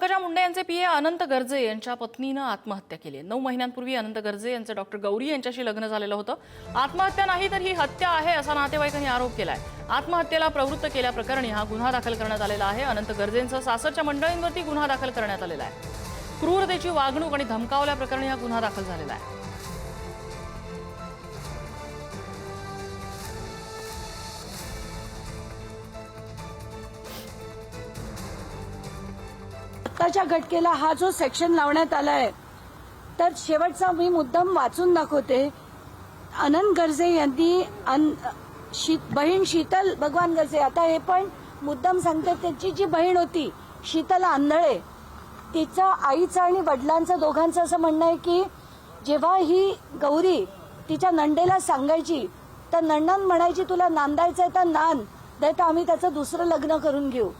पंकजा मुंडे यांचे पीए अनंत गर्जे यांच्या पत्नीनं आत्महत्या केली आहे. नऊ महिन्यांपूर्वी अनंत गर्जे यांचं डॉक्टर गौरी यांच्याशी लग्न झालेलं होतं. आत्महत्या नाही तर ही हत्या आहे असा नातेवाईकांनी आरोप केलाय. आत्महत्येला प्रवृत्त केल्याप्रकरणी हा गुन्हा दाखल करण्यात आलेला आहे. अनंत गर्जेंचं सासरच्या मंडळींवरती गुन्हा दाखल करण्यात आलेला आहे. क्रूरतेची वागणूक आणि धमकावल्याप्रकरणी हा गुन्हा दाखल झालेला आहे. आत्ताच्या घटकेला हा जो सेक्शन लावण्यात आलाय तर शेवटचा मी मुद्दाम वाचून दाखवते. अनंत गर्जे यांनी अन- बहीण शीतल भगवान गर्जे आता हे पण मुद्दाम सांगते त्याची जी बहीण होती शीतल आंधळे तिचं आईचं आणि वडिलांचं दोघांचं असं म्हणणं आहे की जेव्हा ही गौरी तिच्या नंडेला सांगायची तर नंडन म्हणायची तुला नांदायचं आहे तर नांद नाही तर आम्ही त्याचं दुसरं लग्न करून घेऊ.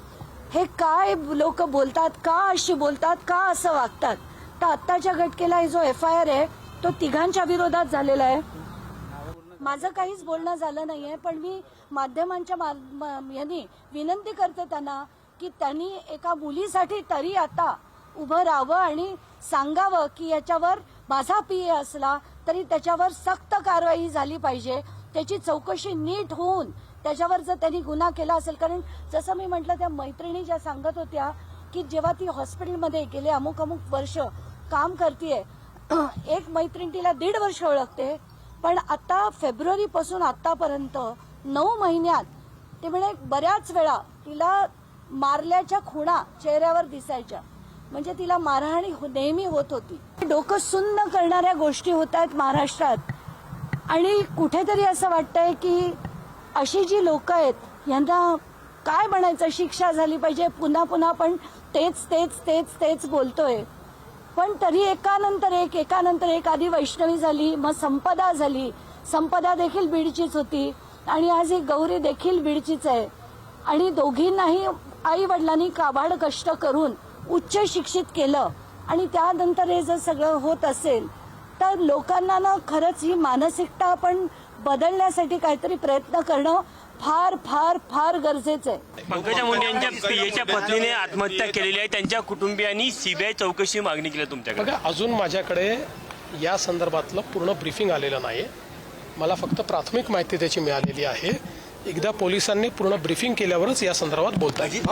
हे काय लोक बोलतात का अशी बोलतात का असं वागतात? तर आत्ताच्या घटकेला जो एफ आय आर आहे तो तिघांच्या विरोधात झालेला आहे. माझं काहीच बोलणं झालं नाहीये पण मी माध्यमांच्या मा- यांनी विनंती करते त्यांना की त्यांनी एका मुलीसाठी तरी आता उभं राहावं आणि सांगावं की याच्यावर माझा पी असला तरी त्याच्यावर सक्त कारवाई झाली पाहिजे. त्याची चौकशी नीट होऊन त्याच्यावर जर त्यांनी गुन्हा केला असेल कारण जसं मी म्हटलं त्या मैत्रिणी ज्या सांगत होत्या की जेव्हा ती हॉस्पिटलमध्ये गेले अमुक अमुक वर्ष काम करते एक मैत्रीण तिला दीड वर्ष ओळखते पण आता फेब्रुवारी पासून आतापर्यंत नऊ महिन्यात ते म्हणे बऱ्याच वेळा तिला मारल्याच्या खुणा चेहऱ्यावर दिसायच्या. म्हणजे तिला मारहाणी हो- नेहमी होत होती. डोकं सुन्न करणाऱ्या गोष्टी होत आहेत महाराष्ट्रात. आणि कुठेतरी असं वाटतंय की अशी जी लोक आहेत यांना काय म्हणायचं? शिक्षा झाली पाहिजे. पुन्हा पुन्हा आपण तेच तेच तेच तेच बोलतोय. पण तरी एकानंतर एक एकानंतर एक आधी वैष्णवी झाली मग संपदा झाली. संपदा देखील बीडचीच होती. आणि आज ही गौरी देखील बीडचीच आहे. आणि दोघींनाही आई वडिलांनी काबाड कष्ट करून उच्च शिक्षित केलं. आणि त्यानंतर हे जर सगळं होत असेल तर लोकांना ना खरंच ही मानसिकता आपण बदलण्यासाठी काहीतरी प्रयत्न करणं फार फार फार गरजेचं आहे. पंकजा मुंडे यांच्या पीएच्या पत्नीने आत्महत्या केलेली आहे. त्यांच्या कुटुंबियांनी सीबीआय चौकशी मागणी केली आहे तुमच्याकडे. बघा अजून माझ्याकडे या संदर्भातलं पूर्ण ब्रीफिंग आलेलं नाही मला फक्त प्राथमिक माहिती त्याची मिळालेली आहे. एकदा पोलिसांनी पूर्ण ब्रीफिंग केल्यावरच या संदर्भात बोलता येईल